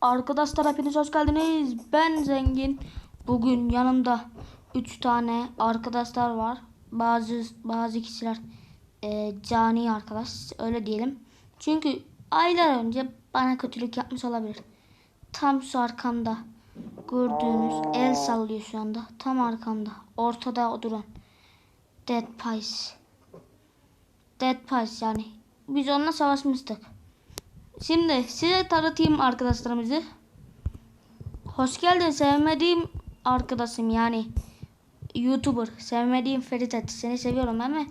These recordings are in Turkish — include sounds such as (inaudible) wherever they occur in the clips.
Arkadaşlar hepiniz hoş geldiniz. Ben Zengin. Bugün yanımda 3 tane arkadaşlar var. Bazı bazı kişiler e, cani arkadaş öyle diyelim. Çünkü aylar önce bana kötülük yapmış olabilir. Tam şu arkamda gördüğünüz el sallıyor şu anda. Tam arkamda. Ortada duran. Dead Pies. Dead Pies yani. Biz onunla savaşmıştık. Şimdi size tanıtayım arkadaşlarımızı. Hoş geldin sevmediğim arkadaşım yani YouTuber sevmediğim Ferit seni seviyorum ama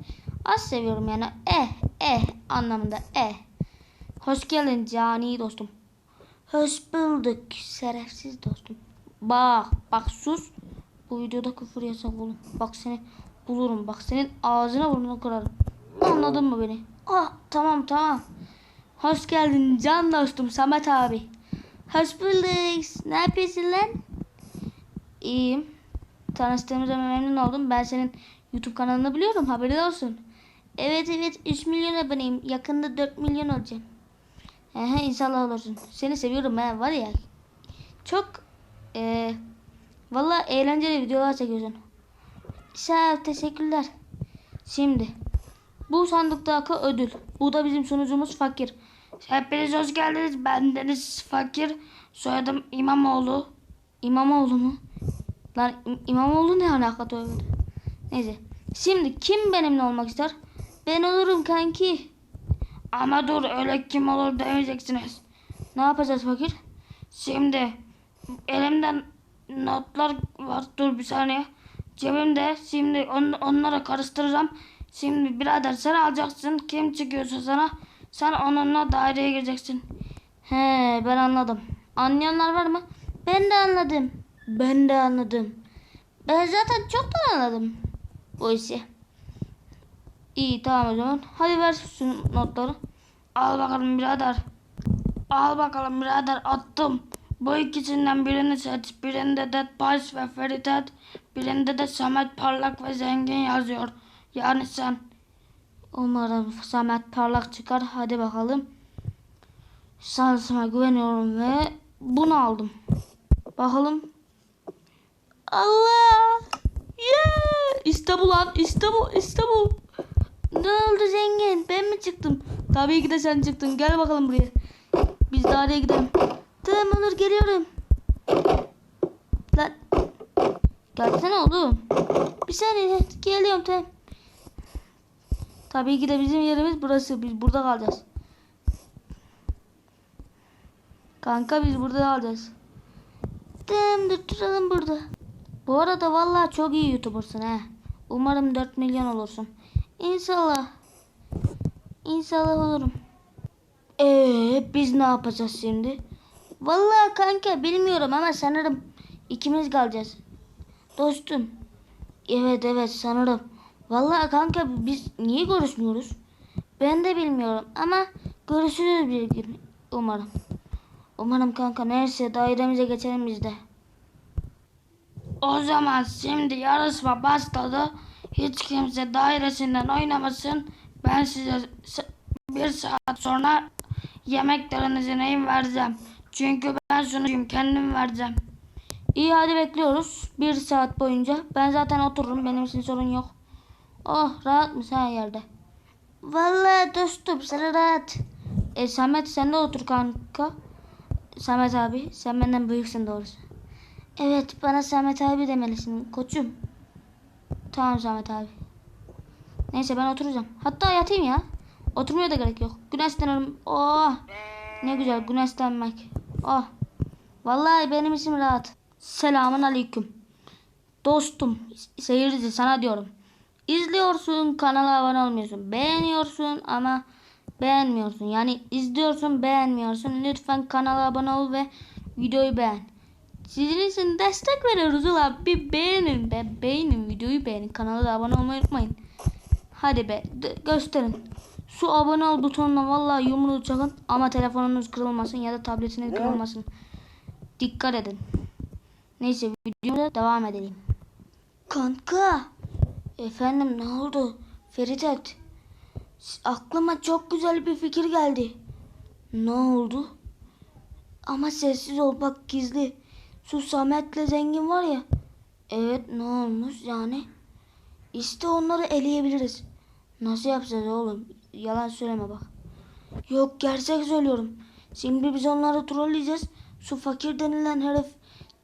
az seviyorum yani eh eh anlamında eh. Hoş geldin cani dostum. Hoş bulduk şerefsiz dostum. Bak bak sus. Bu videoda küfür yasak oğlum. Bak seni bulurum. Bak senin ağzına burnuna kırarım. Anladın mı beni? Ah tamam tamam. Hoş geldin can dostum Samet abi. Hoş bulduk. Ne yapıyorsun lan? İyiyim. Tanıştığımıza memnun oldum. Ben senin YouTube kanalını biliyorum. Haberin olsun. Evet evet 3 milyon aboneyim. Yakında 4 milyon olacağım. Ehe, inşallah olursun. Seni seviyorum ben var ya. Çok eee valla eğlenceli videolar çekiyorsun. Sağ ol teşekkürler. Şimdi bu sandıktaki ödül. Bu da bizim sunucumuz Fakir. Hepiniz hoş geldiniz. Ben Deniz Fakir. Soyadım İmamoğlu. İmamoğlu mu? Lan İ- İmamoğlu ne alaka tövbe. Neyse. Şimdi kim benimle olmak ister? Ben olurum kanki. Ama dur öyle kim olur demeyeceksiniz. Ne yapacağız fakir? Şimdi elimden notlar var. Dur bir saniye. Cebimde şimdi on, onları karıştıracağım. Şimdi birader sen alacaksın. Kim çıkıyorsa sana sen onunla daireye gireceksin. He ben anladım. Anlayanlar var mı? Ben de anladım. Ben de anladım. Ben zaten çoktan anladım bu işi. İyi tamam o zaman. Hadi ver şu notları. Al bakalım birader. Al bakalım birader attım. Bu ikisinden birini seç. Birinde Dead Pies ve Feritet. Birinde de Samet Parlak ve Zengin yazıyor. Yani sen. Umarım Samet Parlak çıkar. Hadi bakalım. Şansıma güveniyorum ve bunu aldım. Bakalım. Allah! Yeah! İşte bu lan. İşte bu. Ne oldu zengin? Ben mi çıktım? Tabii ki de sen çıktın. Gel bakalım buraya. Biz araya gidelim. Tamam olur geliyorum. Lan. Gelsene oğlum. Bir saniye geliyorum tamam. Tabii ki de bizim yerimiz burası. Biz burada kalacağız. Kanka biz burada kalacağız. Dur duralım burada. Bu arada vallahi çok iyi YouTuber'sın he. Umarım 4 milyon olursun. İnşallah. İnşallah olurum. Ee, biz ne yapacağız şimdi? Vallahi kanka bilmiyorum ama sanırım ikimiz kalacağız. Dostum. Evet evet sanırım. Vallahi kanka biz niye görüşmüyoruz? Ben de bilmiyorum ama görüşürüz bir gün umarım. Umarım kanka neyse dairemize geçelim biz de. O zaman şimdi yarışma başladı. Hiç kimse dairesinden oynamasın. Ben size bir saat sonra yemeklerinizi neyin vereceğim. Çünkü ben sunucuyum kendim vereceğim. İyi hadi bekliyoruz. Bir saat boyunca. Ben zaten otururum. Benim için sorun yok. Oh rahat mısın her yerde? Vallahi dostum sana rahat. E Samet sen de otur kanka. Samet abi sen benden büyüksün doğrusu. Evet bana Samet abi demelisin koçum. Tamam Samet abi. Neyse ben oturacağım. Hatta yatayım ya. Oturmaya da gerek yok. Güneşlenirim. Oh. Ne güzel güneşlenmek. Oh. Vallahi benim için rahat. Selamun aleyküm. Dostum, seyirci sana diyorum. İzliyorsun, kanala abone olmuyorsun. Beğeniyorsun ama beğenmiyorsun. Yani izliyorsun, beğenmiyorsun. Lütfen kanala abone ol ve videoyu beğen. Sizin için destek veriyoruz ulan. Bir beğenin be. Beğenin videoyu beğenin. Kanala da abone olmayı unutmayın. Hadi be gösterin. Şu abone ol butonuna vallahi yumruğu çakın ama telefonunuz kırılmasın ya da tabletiniz kırılmasın. Dikkat edin. Neyse videoya devam edelim. Kanka. Efendim ne oldu? Feridet. Aklıma çok güzel bir fikir geldi. Ne oldu? Ama sessiz ol bak gizli. Şu Samet'le zengin var ya. Evet ne olmuş yani? İşte onları eleyebiliriz. Nasıl yapacağız oğlum? Yalan söyleme bak. Yok gerçek söylüyorum. Şimdi biz onları trolleyeceğiz. Şu fakir denilen herif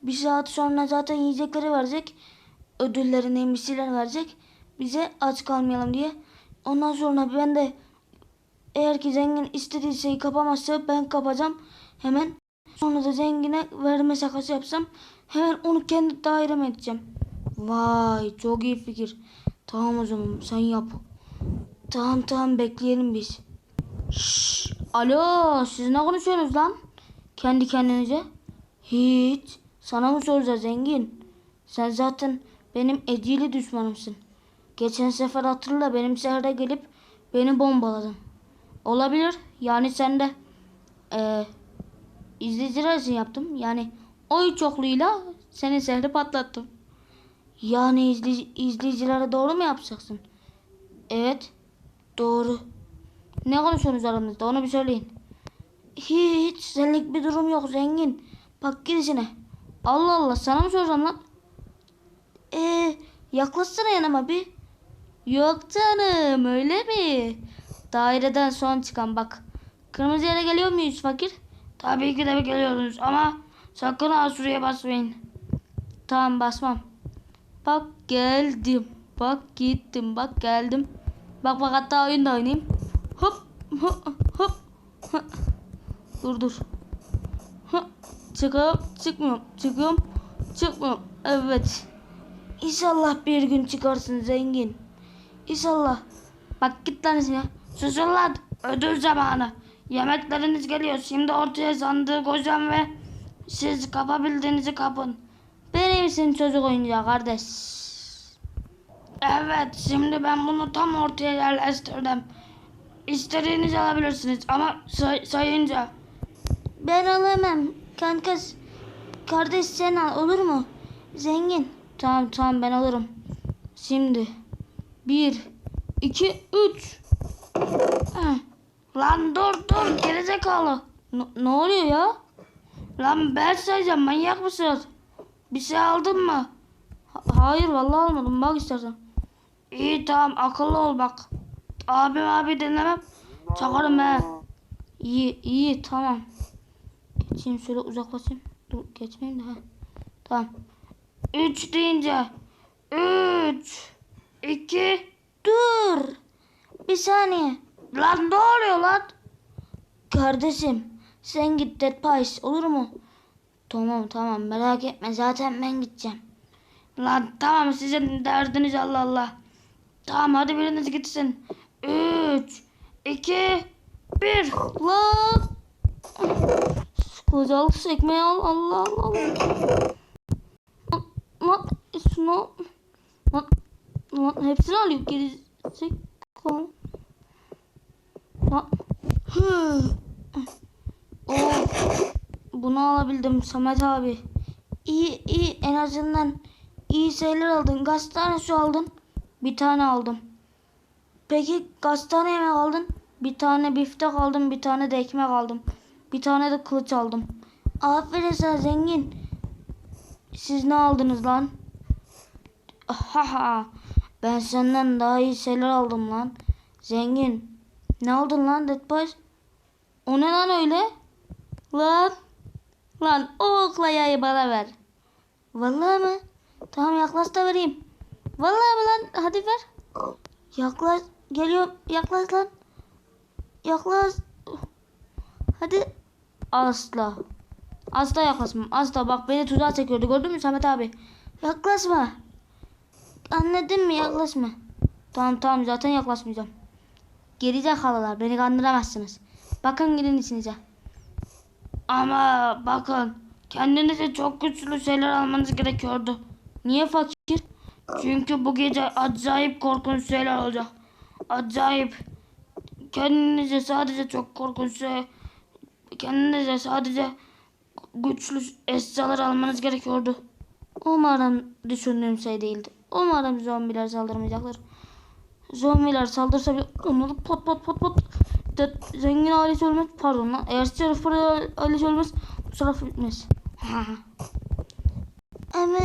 bir saat sonra zaten yiyecekleri verecek. Ödüllerini şeyler verecek. Bize aç kalmayalım diye. Ondan sonra ben de eğer ki zengin istediği şeyi kapamazsa ben kapacağım. Hemen sonra da zengine verme şakası yapsam hemen onu kendi daireme edeceğim. Vay çok iyi fikir. Tamam o zaman sen yap. Tamam tamam bekleyelim biz. Şşş, alo siz ne konuşuyorsunuz lan? Kendi kendinize. Hiç. Sana mı soracağız zengin? Sen zaten benim ecili düşmanımsın. Geçen sefer hatırla benim şehre gelip beni bombaladın. Olabilir. Yani sen de eee izleyiciler için yaptım. Yani oy çokluğuyla senin şehri patlattım. Yani izley- izleyicilere doğru mu yapacaksın? Evet. Doğru. Ne konuşuyorsunuz aranızda onu bir söyleyin. Hiç senlik bir durum yok zengin. Bak girişine. Allah Allah sana mı soracağım lan? Eee yaklaşsana yanıma bir. Yok canım öyle mi? Daireden son çıkan bak. Kırmızı yere geliyor muyuz fakir? Tabii ki de geliyoruz ama sakın ha şuraya basmayın. Tamam basmam. Bak geldim. Bak gittim. Bak geldim. Bak bak hatta oyun da oynayayım. Hop hop hop. Dur dur. Hop. Çıkıyorum. Çıkmıyorum. Çıkıyorum. Çıkmıyorum. Evet. İnşallah bir gün çıkarsın zengin. İnşallah. Bak git lan ya. Susun lan. Ödül zamanı. Yemekleriniz geliyor. Şimdi ortaya sandığı koyacağım ve siz kapabildiğinizi kapın. Benim için çocuk oyuncağı kardeş. Evet şimdi ben bunu tam ortaya yerleştirdim. İstediğinizi alabilirsiniz ama say- sayınca. Ben alamam. Kankas. Kardeş sen al olur mu? Zengin. Tamam tamam ben alırım. Şimdi. Bir. iki, Üç. Heh. Lan dur dur gerizekalı. Ne, ne oluyor ya? Lan ben sayacağım manyak mısınız? Bir şey aldın mı? Ha- hayır vallahi almadım bak istersen. İyi tamam akıllı ol bak. Abim abi dinlemem. Çakarım he. İyi iyi tamam. Geçeyim şöyle uzaklaşayım. Dur geçmeyeyim de ha. Tamam. Üç deyince. Üç. İki. Dur. Bir saniye. Lan ne oluyor lan? Kardeşim sen git Dead Pies olur mu? Tamam tamam merak etme zaten ben gideceğim. Lan tamam sizin derdiniz Allah Allah. Tamam hadi biriniz gitsin. Üç, iki, bir. Lan. Kocalı sekmeyi al Allah Allah. Lan şunu. Lan, lan hepsini alıyor geri. Lan. Oh. Bunu alabildim Samet abi. İyi iyi en azından iyi şeyler aldın. Kaç su aldın? Bir tane aldım. Peki kaç tane yemek aldın? Bir tane biftek aldım, bir tane de ekmek aldım. Bir tane de kılıç aldım. Aferin sana zengin. Siz ne aldınız lan? Haha. Ben senden daha iyi şeyler aldım lan. Zengin. Ne aldın lan Dead Boys? O ne lan öyle? Lan. Lan o okla yayı bana ver. Vallahi mı? Tamam yaklaş da vereyim. Vallahi mi lan? Hadi ver. Yaklaş. Geliyor. Yaklaş lan. Yaklaş. Hadi. Asla. Asla yaklaşmam. Asla. Bak beni tuzağa çekiyordu. Gördün mü Samet abi? Yaklaşma. Anladın mı? Yaklaşma. Tamam tamam zaten yaklaşmayacağım. Gerizekalılar beni kandıramazsınız. Bakın gidin içinize. Ama bakın kendinize çok güçlü şeyler almanız gerekiyordu. Niye fakir? Çünkü bu gece acayip korkunç şeyler olacak. Acayip. Kendinize sadece çok korkunç şey, kendinize sadece güçlü eşyalar almanız gerekiyordu. Umarım düşündüğüm şey değildi. Umarım zombiler saldırmayacaklar. Zombiler saldırsa bile onları pot pot pot pot. De, zengin ailesi ölmez. Pardon lan. Eğer Şerif ailesi ölmez. taraf bitmez. (laughs) Ama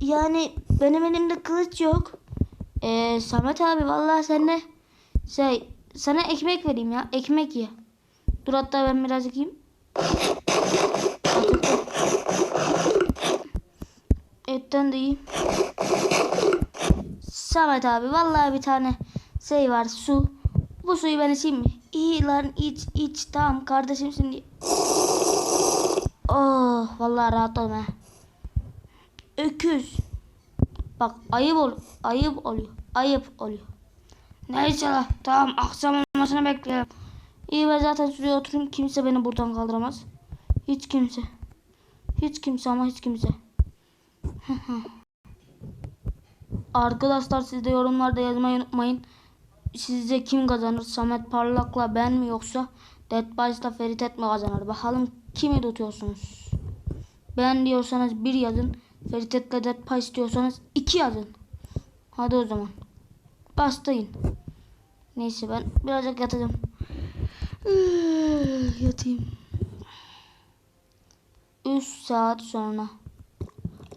yani benim elimde kılıç yok. Ee, Samet abi vallahi sen şey sana ekmek vereyim ya. Ekmek ye. Dur hatta ben birazcık yiyeyim. Etten de. Samet abi vallahi bir tane şey var su. Bu suyu ben içeyim mi? İyi lan iç iç tamam kardeşimsin diye. Oh vallahi rahat olma. Öküz. Bak ayıp ol ayıp oluyor. Ayıp oluyor. Neyse la tamam akşam olmasını bekleyelim. İyi ben zaten şuraya oturayım kimse beni buradan kaldıramaz. Hiç kimse. Hiç kimse ama hiç kimse. Arkadaşlar siz de yorumlarda yazmayı unutmayın. Sizce kim kazanır? Samet Parlak'la ben mi yoksa Dead Boys'la Ferit Et mi kazanır? Bakalım kimi tutuyorsunuz? Ben diyorsanız bir yazın. Ferit Et'le Dead Boys diyorsanız iki yazın. Hadi o zaman. Bastayın. Neyse ben birazcık yatacağım. (sighs) Yatayım. 3 saat sonra.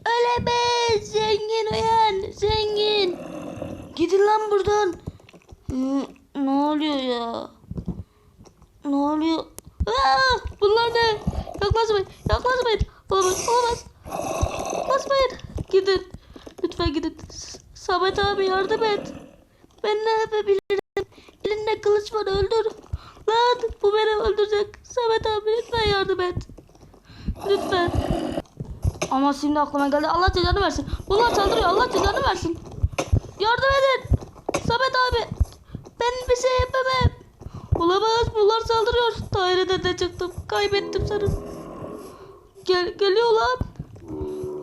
Ölemez. Zengin uyan. Zengin. Gidin lan buradan. Ne oluyor ya? Ne oluyor? Aa, bunlar ne? Yaklaşmayın. Yaklaşmayın. Olamaz. Olamaz. Yaklaşmayın. Gidin. Lütfen gidin. Samet abi yardım et. Ben ne yapabilirim? Elinde kılıç var öldür. Lan bu beni öldürecek. Samet abi lütfen yardım et. Lütfen. Ama şimdi aklıma geldi. Allah cezanı versin. Bunlar saldırıyor. Allah cezanı versin. Yardım edin. Samet abi. Ben bir şey yapamam. Olamaz. Bunlar saldırıyor. Dairede de çıktım. Kaybettim sanırım. Gel geliyor lan.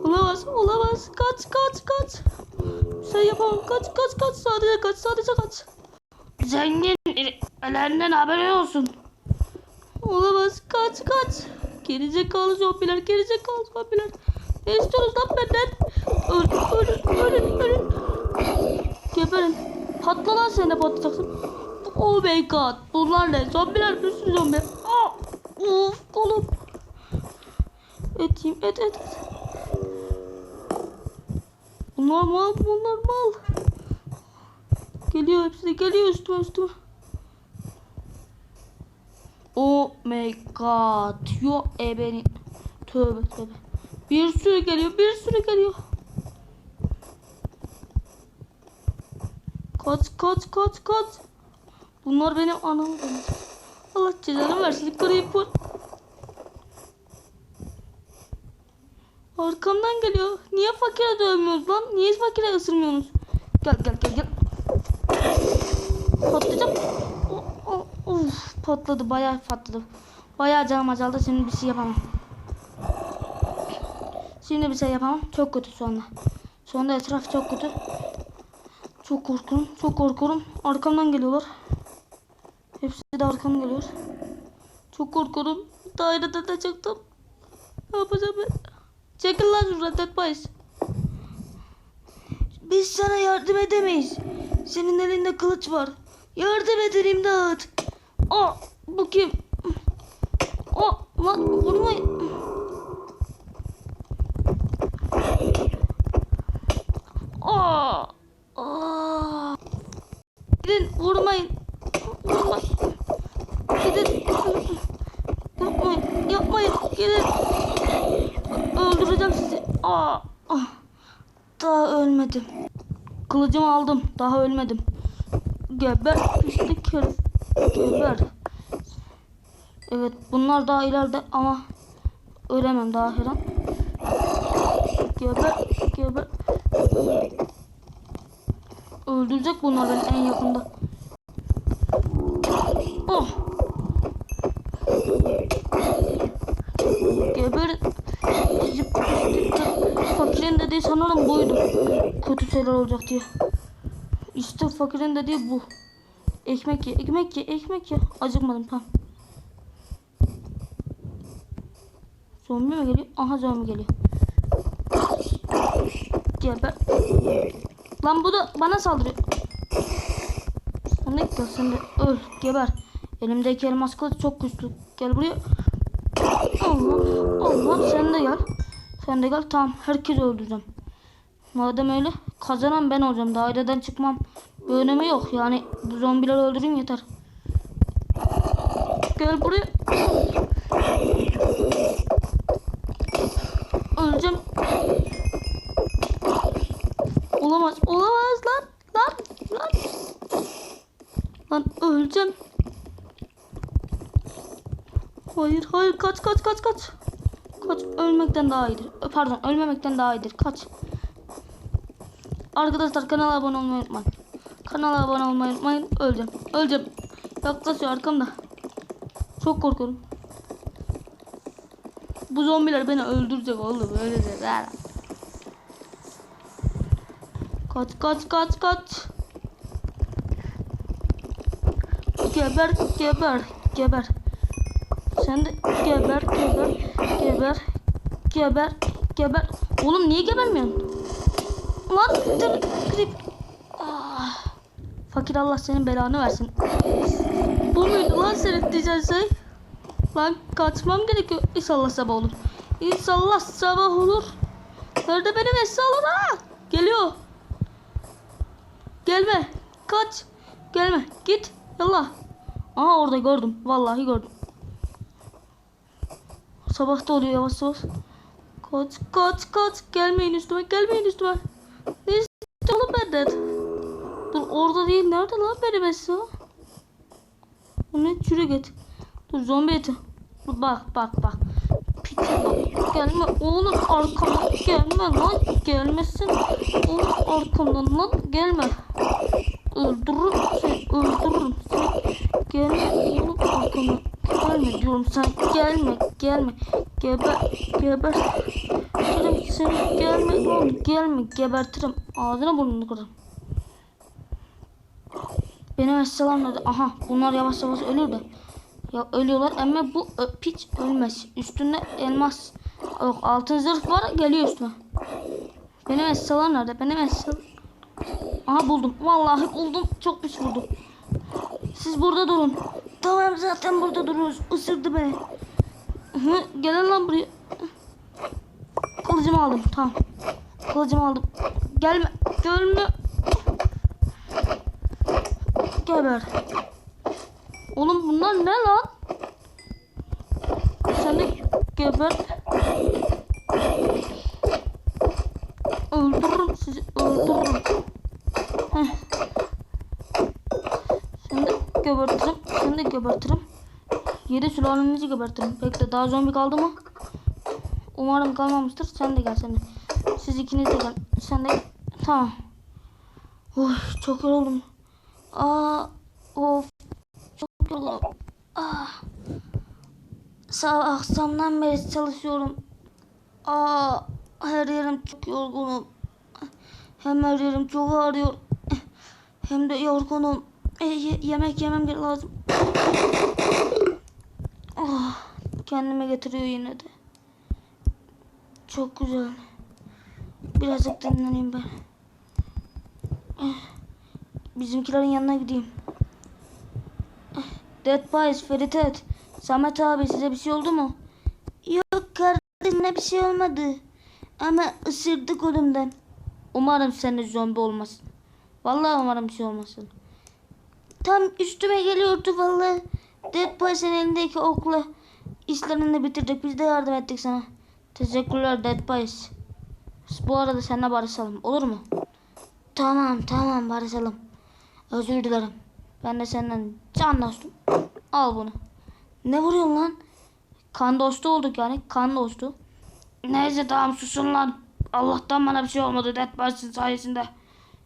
Olamaz. Olamaz. Kaç kaç kaç. Sen yapamam. Kaç kaç kaç. Sadece kaç. Sadece kaç. Zengin. Ellerinden haberin olsun. Olamaz. Kaç kaç. Gerizekalı zombiler. Gerizekalı zombiler. Ne istiyorsunuz lan benden? Öl, ölün, ölün, ölün. Geberin. Patla lan sen de patlayacaksın. Oh my god. Bunlar ne? Zombiler bir sürü zombi. Aa, of kolum. Et yiyeyim. Et et et. Bunlar mal. Bunlar mal. Geliyor hepsi de geliyor üstüme üstüme. Oh my god. Yo ebenin. Tövbe tövbe. Bir sürü geliyor. Bir sürü geliyor. Kaç kaç kaç kaç. Bunlar benim anam. Allah cezanı versin. Creeper. Arkamdan geliyor. Niye fakire dövmüyoruz lan? Niye fakire ısırmıyorsunuz? Gel gel gel gel. Patlayacak. O- o- Of patladı. Bayağı patladı. Bayağı canım azaldı. Şimdi bir şey yapamam. Şimdi bir şey yapamam. Çok kötü. Şu anda etraf çok kötü. Çok korkuyorum. Çok korkuyorum. Arkamdan geliyorlar. Hepsi de arkamdan geliyor. Çok korkuyorum. Dairede de çıktım. Ne yapacağım ben? Çekil lan şuradan Boys. Biz sana yardım edemeyiz. Senin elinde kılıç var. Yardım edin imdat. Aa, bu kim? Aa, lan vurmayın. Aa, aa. Gidin vurmayın. Vurmayın. Gidin. Yapmayın. Yapmayın. Gidin. Öldüreceğim sizi. Aa. ah. Daha ölmedim. Kılıcımı aldım. Daha ölmedim. Geber pislik herif. Geber. Evet bunlar daha ileride ama ölemem daha her an. Geber. Geber. Öldürecek bunlar beni en yakında. Oh. Geber. Fakirin dediği sanırım buydu. Kötü şeyler olacak diye. İşte fakirin dediği bu. Ekmek ye, ekmek ye, ekmek ye. Acıkmadım tamam. Zombi mi geliyor? Aha zombi geliyor. Geber. Lan bu da bana saldırıyor. Sen de gel sen de öl geber. Elimdeki elmas kılıç çok güçlü. Gel buraya. Allah. Allah sen de gel. Sen de gel. Tamam herkesi öldüreceğim. Madem öyle kazanan ben olacağım. Daireden çıkmam. Bir önemi yok. Yani bu zombileri öldüreyim yeter. Gel buraya. Öleceğim. Olamaz. Olamaz lan. Lan. Lan. Lan öleceğim. Hayır hayır kaç kaç kaç kaç. Kaç ölmekten daha iyidir. Pardon ölmemekten daha iyidir. Kaç. Arkadaşlar kanala abone olmayı unutmayın. Kanala abone olmayı unutmayın. Öleceğim. Öleceğim. Yaklaşıyor arkamda. Çok korkuyorum. Bu zombiler beni öldürecek oğlum. Öyle de. Kaç kaç kaç kaç. Geber geber geber. Sen de geber geber geber geber geber. Oğlum niye gebermiyorsun? Lan dur grip. Ah. Fakir Allah senin belanı versin. Bu muydu lan senin diyeceğin şey? Lan kaçmam gerekiyor. İnşallah sabah olur. İnşallah sabah olur. Nerede benim eşyalar? ha? Geliyor. Gelme. Kaç. Gelme. Git. Yallah. Aha orada gördüm. Vallahi gördüm. Sabah da oluyor yavaş yavaş. Kaç kaç kaç. Gelmeyin üstüme. Gelmeyin üstüme. Ne istiyorsun oğlum benden? Dur orada değil. Nerede lan benim? O ne? Çürük et. Dur zombi eti. Dur bak bak bak. Bak. Gelme oğlum arkamdan gelme lan. Gelmesin. Oğlum arkamdan lan gelme. Öldürürüm seni öldürürüm seni. Gelme oğlum arkamdan. Gelme diyorum sen gelme gelme. Geber geber. Dedim seni gelme oğlum gelme gebertirim. Ağzına burnunu kırarım. Benim eşyalarım nerede? Aha bunlar yavaş yavaş ölür de. Ya ölüyorlar ama bu piç ölmez. Üstünde elmas yok altın zırh var geliyor üstüme. Benim eşyalarım nerede? Benim eşyalarım. Aha buldum. Vallahi buldum. Çok pis buldum. Siz burada durun. Tamam zaten burada duruyoruz. Isırdı beni. Gelin lan buraya. Kılıcımı aldım. Tamam. Kılıcımı aldım. Gelme. Gelme. Geber. Oğlum bunlar ne lan? Sen de geber. Öldürürüm sizi. Öldürürüm. Heh. Sen de gebertirim. Sen de gebertirim. Yedi sülalenizi gebertirim. Bekle daha zombi kaldı mı? Umarım kalmamıştır. Sen de gel sen de. Siz ikiniz de gel. Sen de Tamam. Oy çok yoruldum. Aa, of. Çok yoruldum. Ah. Sabah akşamdan beri çalışıyorum. Aa, her yerim çok yorgunum. Hem her yerim çok ağrıyor. Hem de yorgunum. E, ye- yemek yemem lazım. Ah, kendime getiriyor yine de. Çok güzel. Birazcık dinleneyim ben. Eh, Bizimkilerin yanına gideyim. Eh, Dead Boys, Ferit et. Samet abi size bir şey oldu mu? Yok kardeşime bir şey olmadı. Ama ısırdı kolumdan. Umarım sen de zombi olmasın. Vallahi umarım bir şey olmasın. Tam üstüme geliyordu vallahi. Dead Boys'ın elindeki okla işlerini de bitirdik. Biz de yardım ettik sana. Teşekkürler Dead Boys. Bu arada seninle barışalım. Olur mu? Tamam tamam barışalım. Özür dilerim. Ben de senden can dostum. Al bunu. Ne vuruyorsun lan? Kan dostu olduk yani. Kan dostu. Neyse tamam susun lan. Allah'tan bana bir şey olmadı. Dead Boys'ın sayesinde.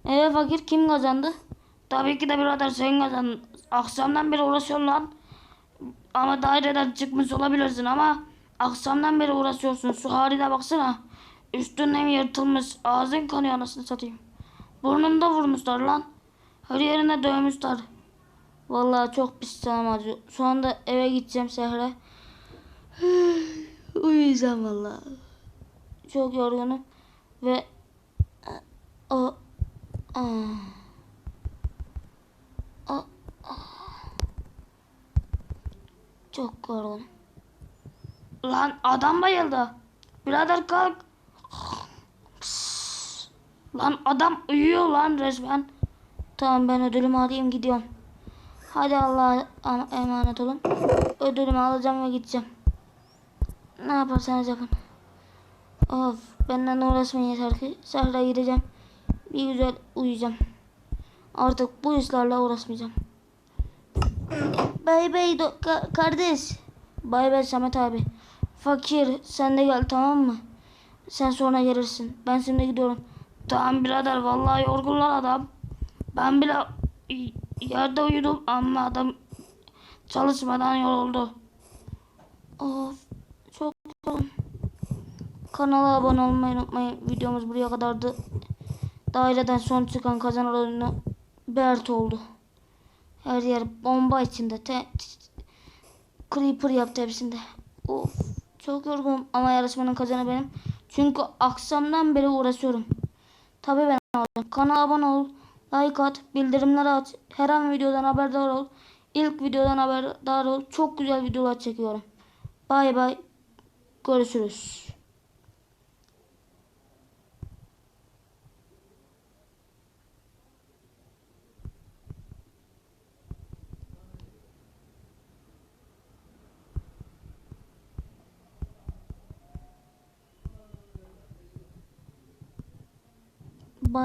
Eee fakir kim kazandı? Tabii ki de birader sen kazandın. Akşamdan beri uğraşıyorum lan. Ama daireden çıkmış olabilirsin ama akşamdan beri uğraşıyorsun. Şu haline baksana. Üstünden yırtılmış. Ağzın kanıyor anasını satayım. Burnunda vurmuşlar lan. Her yerine dövmüşler. Vallahi çok pis canım acıyor. Şu anda eve gideceğim şehre. (sighs) Uyuyacağım vallahi. Çok yorgunum. Ve o. Aa. Çok yorgunum. Lan adam bayıldı. Birader kalk. Lan adam uyuyor lan resmen. Tamam ben ödülümü alayım gidiyorum. Hadi Allah'a emanet olun. Ödülümü alacağım ve gideceğim. Ne yaparsanız yapın. Of benden uğraşmayın yeter ki. Sahra gideceğim. Bir güzel uyuyacağım. Artık bu işlerle uğraşmayacağım. Bay bay kardeş. Bay bay Samet abi. Fakir sen de gel tamam mı? Sen sonra gelirsin. Ben şimdi gidiyorum. Tamam birader vallahi yorgunlar adam. Ben bile yerde uyudum ama adam çalışmadan yoruldu. Of çok yoruldum. Kanala abone olmayı unutmayın. Videomuz buraya kadardı. Daireden son çıkan kazanan oyunu Bert oldu. Her yer bomba içinde. Te, creeper yaptı hepsinde. Of çok yorgunum ama yarışmanın kazanı benim. Çünkü akşamdan beri uğraşıyorum. Tabii ben alacağım. Kanala abone ol. Like at. Bildirimleri aç. Her an videodan haberdar ol. İlk videodan haberdar ol. Çok güzel videolar çekiyorum. Bay bay. Görüşürüz.